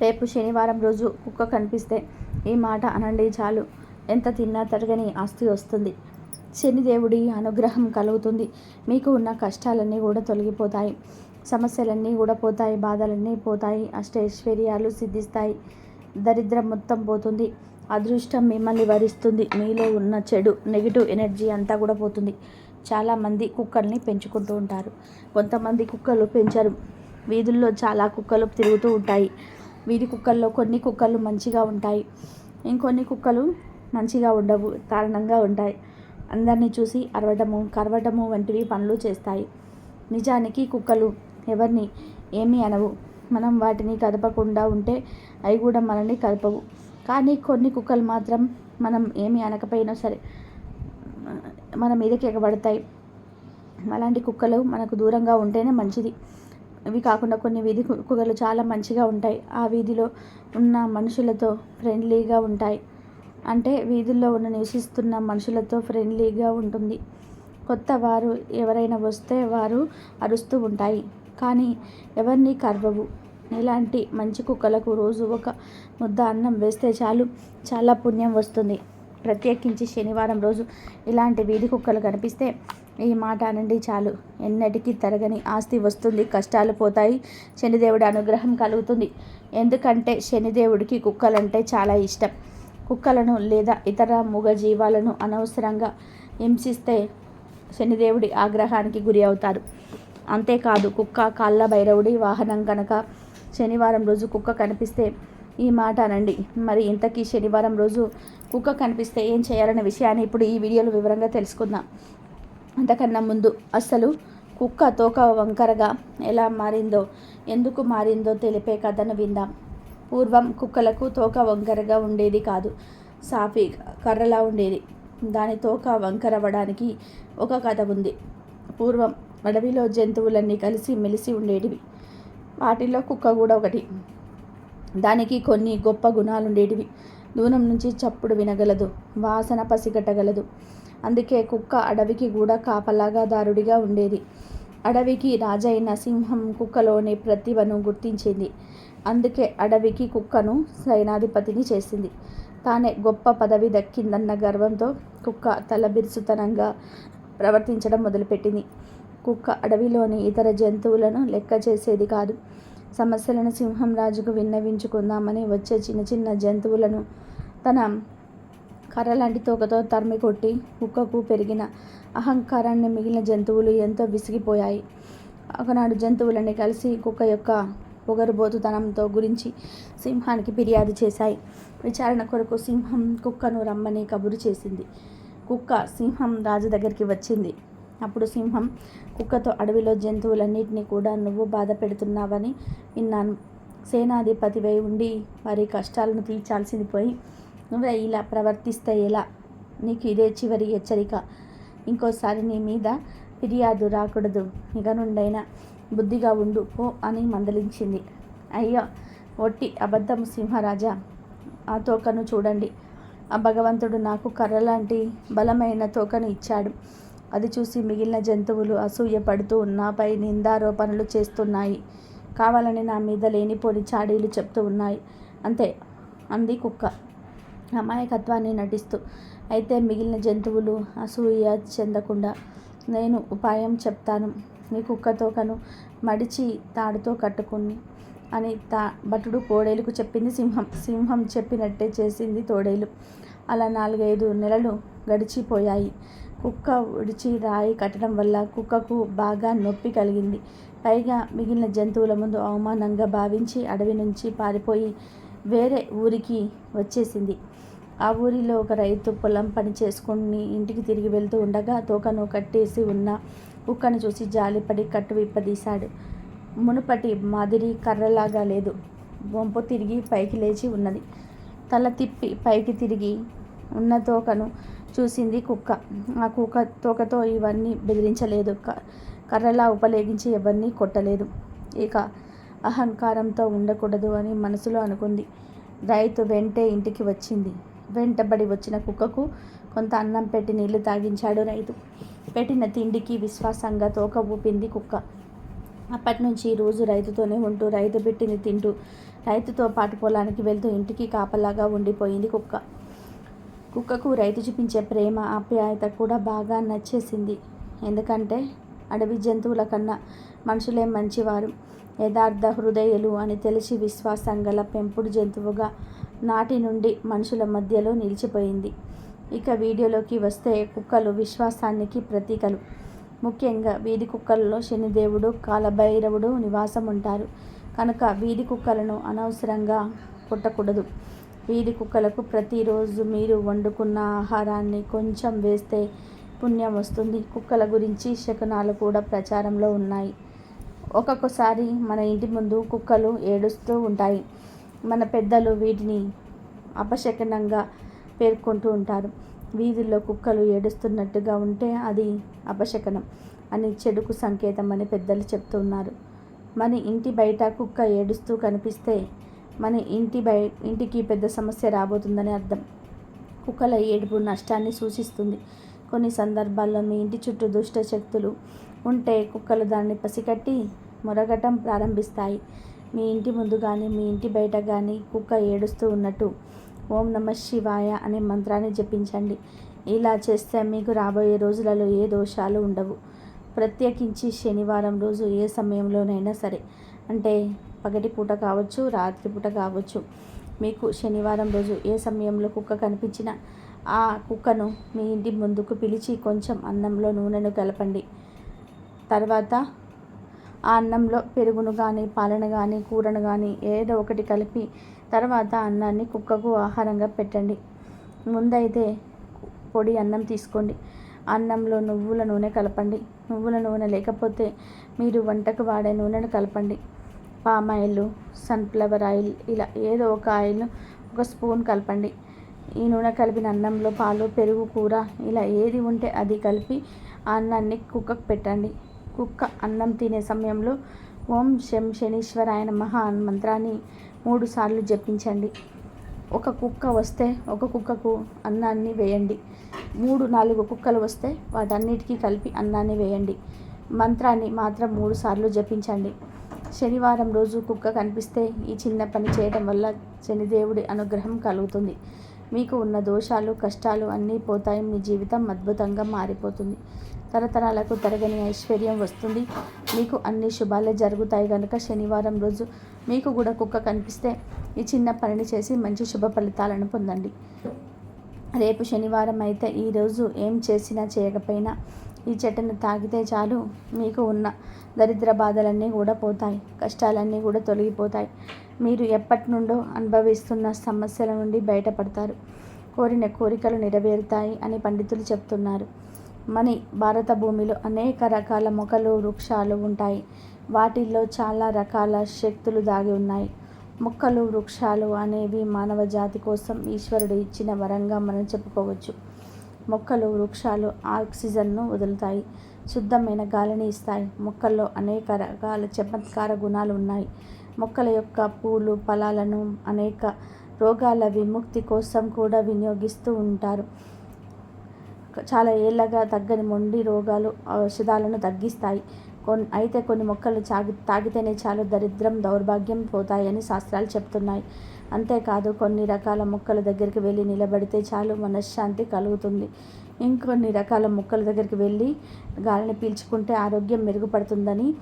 రేపు శనివారం రోజు కుక్క కనిపిస్తే ఈ మాట అనండి చాలు. ఎంత తిన్నా తరగని ఆస్తి వస్తుంది. శనిదేవుడి అనుగ్రహం కలుగుతుంది. మీకు ఉన్న కష్టాలన్నీ కూడా తొలగిపోతాయి. సమస్యలన్నీ కూడా పోతాయి. బాధలన్నీ పోతాయి. అష్టైశ్వర్యాలు సిద్ధిస్తాయి. దరిద్రం మొత్తం పోతుంది. అదృష్టం మిమ్మల్ని వరిస్తుంది. మీలో ఉన్న చెడు నెగిటివ్ ఎనర్జీ అంతా కూడా పోతుంది. చాలామంది కుక్కల్ని పెంచుకుంటూ ఉంటారు. కొంతమంది కుక్కలు పెంచరు. వీధుల్లో చాలా కుక్కలు తిరుగుతూ ఉంటాయి. వీధి కుక్కల్లో కొన్ని కుక్కలు మంచిగా ఉంటాయి. ఇంకొన్ని కుక్కలు మంచిగా ఉండవు కారణంగా ఉంటాయి. అందరినీ చూసి అరవటము కరవటము వంటివి పనులు చేస్తాయి. నిజానికి కుక్కలు ఎవరిని ఏమీ అనవు. మనం వాటిని కదపకుండా ఉంటే అవి కూడా మనల్ని కదపవు. కానీ కొన్ని కుక్కలు మాత్రం మనం ఏమీ అనకపోయినా సరే మన మీదకి ఎగబడతాయి. అలాంటి కుక్కలు మనకు దూరంగా ఉంటేనే మంచిది. ఇవి కాకుండా కొన్ని వీధి కుక్కలు చాలా మంచిగా ఉంటాయి. ఆ వీధిలో ఉన్న మనుషులతో ఫ్రెండ్లీగా ఉంటాయి. అంటే వీధుల్లో ఉన్న నివసిస్తున్న మనుషులతో ఫ్రెండ్లీగా ఉంటుంది. కొత్త వారు ఎవరైనా వస్తే వారు అరుస్తూ ఉంటాయి. కానీ ఎవరిని కర్వవు ఇలాంటి మంచి కుక్కలకు రోజు ఒక ముద్ద అన్నం వేస్తే చాలు చాలా పుణ్యం వస్తుంది. ప్రత్యేకించి శనివారం రోజు ఇలాంటి వీధి కుక్కలు కనిపిస్తే ఈ మాట అనండి చాలు. ఎన్నటికీ తరగని ఆస్తి వస్తుంది కష్టాలు పోతాయి శనిదేవుడి అనుగ్రహం కలుగుతుంది. ఎందుకంటే శనిదేవుడికి కుక్కలంటే చాలా ఇష్టం. కుక్కలను లేదా ఇతర మూగ జీవాలను అనవసరంగా హింసిస్తే శనిదేవుడి ఆగ్రహానికి గురి అవుతారు. అంతేకాదు కుక్క కాళ్ళ భైరవుడి వాహనం కనుక శనివారం రోజు కుక్క కనిపిస్తే ఈ మాట అనండి. మరి ఇంతకీ శనివారం రోజు కుక్క కనిపిస్తే ఏం చేయాలనే విషయాన్ని ఇప్పుడు ఈ వీడియోలో వివరంగా తెలుసుకుందాం. అంతకన్నా ముందు అసలు కుక్క తోక వంకరగా ఎలా మారిందో ఎందుకు మారిందో తెలిపే కథను విందాం. పూర్వం కుక్కలకు తోక వంకరగా ఉండేది కాదు. సాఫీ కర్రలా ఉండేది. దాని తోక వంకరవ్వడానికి ఒక కథ ఉంది. పూర్వం అడవిలో జంతువులన్నీ కలిసి మెలిసి ఉండేటివి. వాటిలో కుక్క కూడా ఒకటి. దానికి కొన్ని గొప్ప గుణాలు ఉండేటివి దూరం నుంచి చప్పుడు వినగలదు. వాసన పసిగట్టగలదు. అందుకే కుక్క అడవికి కూడా కాపలాగా దారుడిగా ఉండేది. అడవికి రాజైన సింహం కుక్కలోని ప్రతిభను గుర్తించింది. అందుకే అడవికి కుక్కను సైనాధిపతిని చేసింది. తానే గొప్ప పదవి దక్కిందన్న గర్వంతో కుక్క తలబిరుసుతనంగా ప్రవర్తించడం మొదలుపెట్టింది. కుక్క అడవిలోని ఇతర జంతువులను లెక్క చేసేది కాదు. సమస్యలను సింహం రాజుకు విన్నవించుకుందామని వచ్చే చిన్న చిన్న జంతువులను తన కర్రలాంటి తోకతో తరిమి కొట్టి కుక్కకు పెరిగిన అహంకారాన్ని మిగిలిన జంతువులు ఎంతో విసిగిపోయాయి. ఒకనాడు జంతువులని కలిసి కుక్క యొక్క పొగరుబోతుతనంతో గురించి సింహానికి ఫిర్యాదు చేశాయి. విచారణ కొరకు సింహం కుక్కను రమ్మని కబురు చేసింది. కుక్క సింహం రాజు దగ్గరికి వచ్చింది. అప్పుడు సింహం కుక్కతో అడవిలో జంతువులన్నింటినీ కూడా నువ్వు బాధ పెడుతున్నావని విన్నాను. సేనాధిపతివై ఉండి వారి కష్టాలను తీర్చాల్సింది పోయి నువ్వే ఇలా ప్రవర్తిస్తే ఎలా? నీకు ఇదే చివరి హెచ్చరిక. ఇంకోసారి నీ మీద ఫిర్యాదు రాకూడదు. ఇక నుండైనా బుద్ధిగా ఉండు పో అని మందలించింది. అయ్యో ఒట్టి అబద్ధం సింహరాజా. ఆ తోకను చూడండి. ఆ భగవంతుడు నాకు కర్రలాంటి బలమైన తోకను ఇచ్చాడు. అది చూసి మిగిలిన జంతువులు అసూయ పడుతూ నాపై నిందారోపణలు చేస్తున్నాయి. కావాలని నా మీద లేనిపోని చాడీలు చెప్తూ ఉన్నాయి. అంతే అంది కుక్క. అమాయకత్వాన్ని నటిస్తూ. అయితే మిగిలిన జంతువులు అసూయ చెందకుండా నేను ఉపాయం చెప్తాను. నీ కుక్కతో కను మడిచి తాడుతో కట్టుకుని అని తా భటుడు కోడేలుకు చెప్పింది సింహం. సింహం చెప్పినట్టే చేసింది తోడేలు. అలా నాలుగైదు నెలలు గడిచిపోయాయి. కుక్క ఉడిచి రాయి కట్టడం వల్ల కుక్కకు బాగా నొప్పి కలిగింది. పైగా మిగిలిన జంతువుల ముందు అవమానంగా భావించి అడవి నుంచి పారిపోయి వేరే ఊరికి వచ్చేసింది. ఆ ఊరిలో ఒక రైతు పొలం పని చేసుకుని ఇంటికి తిరిగి వెళ్తూ ఉండగా తోకను కట్టేసి ఉన్న కుక్కను చూసి జాలిపడి కట్టు విప్పదీశాడు. మునుపటి మాదిరి కర్రలాగా లేదు. వంపు తిరిగి పైకి లేచి ఉన్నది. తల తిప్పి పైకి తిరిగి ఉన్న తోకను చూసింది కుక్క. ఆ కుక్క తోకతో ఇవన్నీ బెదిరించలేదు. కర్రలా ఉపలేగించి ఎవరిని కొట్టలేదు. ఇక అహంకారంతో ఉండకూడదు అని మనసులో అనుకుంది. రైతు వెంటే ఇంటికి వచ్చింది. వెంటబడి వచ్చిన కుక్కకు కొంత అన్నం పెట్టి నీళ్ళు తాగించాడు రైతు. పెట్టిన తిండికి విశ్వాసంగా తోక ఊపింది కుక్క. అప్పటి నుంచి రోజు రైతుతోనే ఉంటూ రైతు పెట్టింది తింటూ రైతుతో పాటు పొలానికి వెళ్తూ ఇంటికి కాపలాగా ఉండిపోయింది కుక్క. కుక్కకు రైతు చూపించే ప్రేమ ఆప్యాయత కూడా బాగా నచ్చేసింది. ఎందుకంటే అడవి జంతువుల కన్నా మనుషులే మంచివారు. యథార్థ హృదయులు అని తెలిసి విశ్వాసం గల పెంపుడు జంతువుగా నాటి నుండి మనుషుల మధ్యలో నిలిచిపోయింది. ఇక వీడియోలోకి వస్తే కుక్కలు విశ్వాసానికి ప్రతీకలు. ముఖ్యంగా వీధి కుక్కలలో శనిదేవుడు కాలభైరవుడు నివాసం ఉంటారు కనుక వీధి కుక్కలను అనవసరంగా పుట్టకూడదు వీధి కుక్కలకు ప్రతిరోజు మీరు వండుకున్న ఆహారాన్ని కొంచెం వేస్తే పుణ్యం వస్తుంది. కుక్కల గురించి శకునాలు కూడా ప్రచారంలో ఉన్నాయి. ఒక్కొక్కసారి మన ఇంటి ముందు కుక్కలు ఏడుస్తూ ఉంటాయి. మన పెద్దలు వీటిని అపశకనంగా పేర్కొంటూ ఉంటారు. వీధుల్లో కుక్కలు ఏడుస్తున్నట్టుగా ఉంటే అది అపశకనం అని చెడుకు సంకేతం అని పెద్దలు చెప్తున్నారు. మన ఇంటి బయట కుక్క ఏడుస్తూ కనిపిస్తే మన ఇంటి బయ ఇంటికి పెద్ద సమస్య రాబోతుందని అర్థం. కుక్కల ఏడుపు నష్టాన్ని సూచిస్తుంది. కొన్ని సందర్భాల్లో మీ ఇంటి చుట్టూ దుష్ట శక్తులు ఉంటే కుక్కలు దాన్ని పసికట్టి మొరగటం ప్రారంభిస్తాయి. మీ ఇంటి ముందు కానీ మీ ఇంటి బయట కానీ కుక్క ఏడుస్తూ ఉన్నట్టు ఓం నమ శివాయ అనే మంత్రాన్ని జపించండి. ఇలా చేస్తే మీకు రాబోయే రోజులలో ఏ దోషాలు ఉండవు. ప్రత్యేకించి శనివారం రోజు ఏ సమయంలోనైనా సరే. అంటే పగటి పూట కావచ్చు రాత్రి పూట కావచ్చు. మీకు శనివారం రోజు ఏ సమయంలో కుక్క కనిపించినా ఆ కుక్కను మీ ఇంటి ముందుకు పిలిచి కొంచెం అన్నంలో నూనెను కలపండి. తర్వాత ఆ అన్నంలో పెరుగును కానీ పాలను కానీ కూరను కానీ ఏదో ఒకటి కలిపి తర్వాత అన్నాన్ని కుక్కకు ఆహారంగా పెట్టండి. ముందైతే పొడి అన్నం తీసుకోండి. అన్నంలో నువ్వుల నూనె కలపండి. నువ్వుల నూనె లేకపోతే మీరు వంటకు వాడే నూనెను కలపండి. పామ్ ఆయిల్ సన్ఫ్లవర్ ఆయిల్ ఇలా ఏదో ఒక ఆయిల్ ఒక స్పూన్ కలపండి. ఈ నూనె కలిపిన అన్నంలో పాలు పెరుగు కూర ఇలా ఏది ఉంటే అది కలిపి ఆ అన్నాన్ని కుక్కకు పెట్టండి. కుక్క అన్నం తినే సమయంలో ఓం శం శనీశ్వరాయ మహా మంత్రాన్ని మూడు సార్లు జపించండి. ఒక కుక్క వస్తే ఒక కుక్కకు అన్నాన్ని వేయండి. మూడు నాలుగు కుక్కలు వస్తే వాటన్నిటికీ కలిపి అన్నాన్ని వేయండి. మంత్రాన్ని మాత్రం మూడు సార్లు జపించండి. శనివారం రోజు కుక్క కనిపిస్తే ఈ చిన్న పని చేయడం వల్ల శనిదేవుడి అనుగ్రహం కలుగుతుంది. మీకు ఉన్న దోషాలు కష్టాలు అన్నీ పోతాయి. మీ జీవితం అద్భుతంగా మారిపోతుంది. తరతరాలకు తరగని ఐశ్వర్యం వస్తుంది. మీకు అన్ని శుభాలే జరుగుతాయి. కనుక శనివారం రోజు మీకు కూడా కుక్క కనిపిస్తే ఈ చిన్న పనిని చేసి మంచి శుభ ఫలితాలను పొందండి. రేపు శనివారం అయితే ఈరోజు ఏం చేసినా చేయకపోయినా ఈ చెట్టును తాగితే చాలు మీకు ఉన్న దరిద్ర బాధలన్నీ కూడా పోతాయి కష్టాలన్నీ కూడా తొలగిపోతాయి. మీరు ఎప్పటి నుండో అనుభవిస్తున్న సమస్యల నుండి బయటపడతారు. కోరిన కోరికలు నెరవేరుతాయి అని పండితులు చెప్తున్నారు. మని భారత భూమిలో అనేక రకాల మొక్కలు వృక్షాలు ఉంటాయి. వాటిల్లో చాలా రకాల శక్తులు దాగి ఉన్నాయి. మొక్కలు వృక్షాలు అనేవి మానవ జాతి కోసం ఈశ్వరుడు ఇచ్చిన వరంగా మనం చెప్పుకోవచ్చు. మొక్కలు వృక్షాలు ఆక్సిజన్ను వదులుతాయి. శుద్ధమైన గాలిని ఇస్తాయి. మొక్కల్లో అనేక రకాల చమత్కార గుణాలు ఉన్నాయి. మొక్కల యొక్క పూలు ఫలాలను అనేక రోగాల విముక్తి కోసం కూడా వినియోగిస్తూ ఉంటారు. చాలా ఏళ్ళగా తగ్గని మొండి రోగాలు ఔషధాలను తగ్గిస్తాయి. కొన్ని అయితే కొన్ని మొక్కలు చాగి తాగితేనే చాలు దరిద్రం దౌర్భాగ్యం పోతాయని శాస్త్రాలు చెప్తున్నాయి. అంతేకాదు కొన్ని రకాల మొక్కల దగ్గరికి వెళ్ళి నిలబడితే చాలు మనశ్శాంతి కలుగుతుంది. ఇంకొన్ని రకాల మొక్కల దగ్గరికి వెళ్ళి గాలిని పీల్చుకుంటే ఆరోగ్యం మెరుగుపడుతుందని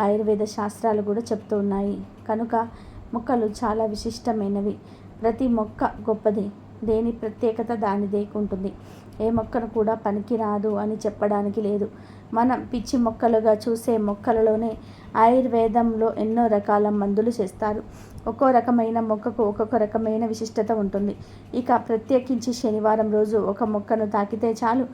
ఆయుర్వేద శాస్త్రాలు కూడా చెప్తూ ఉన్నాయి. కనుక మొక్కలు చాలా విశిష్టమైనవి. ప్రతి మొక్క గొప్పది. దేని ప్రత్యేకత దానిదే ఉంటుంది ఏ మొక్కను కూడా పనికిరాదు అని చెప్పడానికి లేదు. మనం పిచ్చి మొక్కలుగా చూసే మొక్కలలోనే ఆయుర్వేదంలో ఎన్నో రకాల మందులు చేస్తారు. ఒక్కో రకమైన మొక్కకు ఒక్కొక్క రకమైన విశిష్టత ఉంటుంది. ఇక ప్రత్యేకించి శనివారం రోజు ఒక మొక్కను తాకితే చాలు.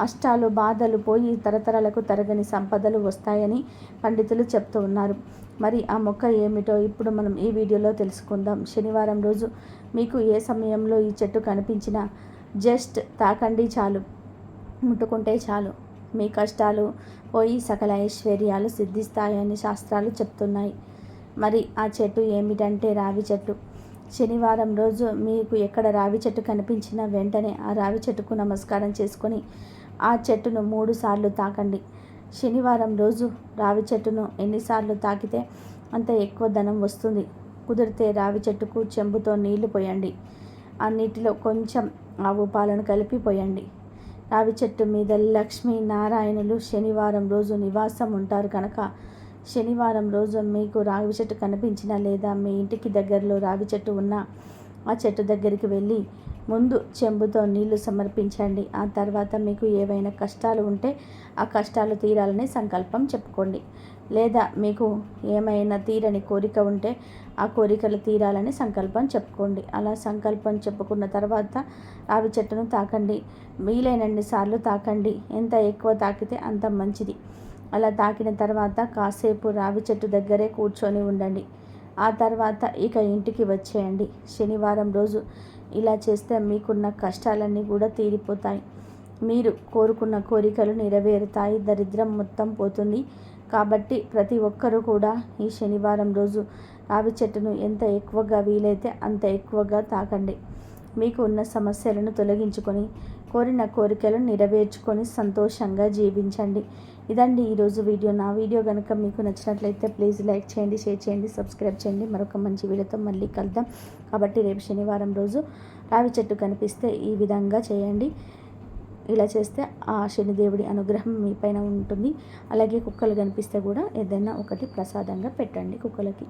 అష్టాలు బాధలు పోయి తరతరాలకు తరగని సంపదలు వస్తాయని పండితులు చెప్తూ ఉన్నారు. మరి ఆ మొక్క ఏమిటో ఇప్పుడు మనం ఈ వీడియోలో తెలుసుకుందాం. శనివారం రోజు మీకు ఏ సమయంలో ఈ చెట్టు కనిపించినా జస్ట్ తాకండి చాలు. ముట్టుకుంటే చాలు. మీ కష్టాలు పోయి సకల ఐశ్వర్యాలు సిద్ధిస్తాయని శాస్త్రాలు చెప్తున్నాయి. మరి ఆ చెట్టు ఏమిటంటే రావి చెట్టు. శనివారం రోజు మీకు ఎక్కడ రావి చెట్టు కనిపించినా వెంటనే ఆ రావి చెట్టుకు నమస్కారం చేసుకొని ఆ చెట్టును మూడు సార్లు తాకండి. శనివారం రోజు రావి చెట్టును ఎన్నిసార్లు తాకితే అంత ఎక్కువ ధనం వస్తుంది. కుదిరితే రావి చెట్టుకు చెంబుతో నీళ్ళు పోయండి. ఆ నీటిలో కొంచెం ఆవు పాలను కలిపి పోయండి. రావి చెట్టు మీద లక్ష్మీ నారాయణులు శనివారం రోజు నివాసం ఉంటారు కనుక శనివారం రోజు మీకు రావి చెట్టు కనిపించినా లేదా మీ ఇంటికి దగ్గరలో రావి చెట్టు ఉన్నా ఆ చెట్టు దగ్గరికి వెళ్ళి ముందు చెంబుతో నీళ్ళు సమర్పించండి. ఆ తర్వాత మీకు ఏవైనా కష్టాలు ఉంటే ఆ కష్టాలు తీరాలని సంకల్పం చెప్పుకోండి. లేదా మీకు ఏమైనా తీరని కోరిక ఉంటే ఆ కోరికలు తీరాలని సంకల్పం చెప్పుకోండి. అలా సంకల్పం చెప్పుకున్న తర్వాత రావి చెట్టును తాకండి. వీలైనన్ని సార్లు తాకండి. ఎంత ఎక్కువ తాకితే అంత మంచిది. అలా తాకిన తర్వాత కాసేపు రావి చెట్టు దగ్గరే కూర్చొని ఉండండి. ఆ తర్వాత ఇక ఇంటికి వచ్చేయండి. శనివారం రోజు ఇలా చేస్తే మీకున్న కష్టాలన్నీ కూడా తీరిపోతాయి. మీరు కోరుకున్న కోరికలు నెరవేరుతాయి. దరిద్రం మొత్తం పోతుంది. కాబట్టి ప్రతి ఒక్కరూ కూడా ఈ శనివారం రోజు రావి చెట్టును ఎంత ఎక్కువగా వీలైతే అంత ఎక్కువగా తాకండి. మీకు ఉన్న సమస్యలను తొలగించుకొని కోరిన కోరికలు నెరవేర్చుకొని సంతోషంగా జీవించండి. ఇదండి ఈరోజు వీడియో. నా వీడియో కనుక మీకు నచ్చినట్లయితే ప్లీజ్ లైక్ చేయండి షేర్ చేయండి సబ్స్క్రైబ్ చేయండి. మరొక మంచి వీడియోతో మళ్ళీ కలుద్దాం. కాబట్టి రేపు శనివారం రోజు రావి చెట్టు కనిపిస్తే ఈ విధంగా చేయండి. ఇలా చేస్తే ఆ శనిదేవుడి అనుగ్రహం మీ పైన ఉంటుంది. అలాగే కుక్కలు కనిపిస్తే కూడా ఏదైనా ఒకటి ప్రసాదంగా పెట్టండి కుక్కలకి.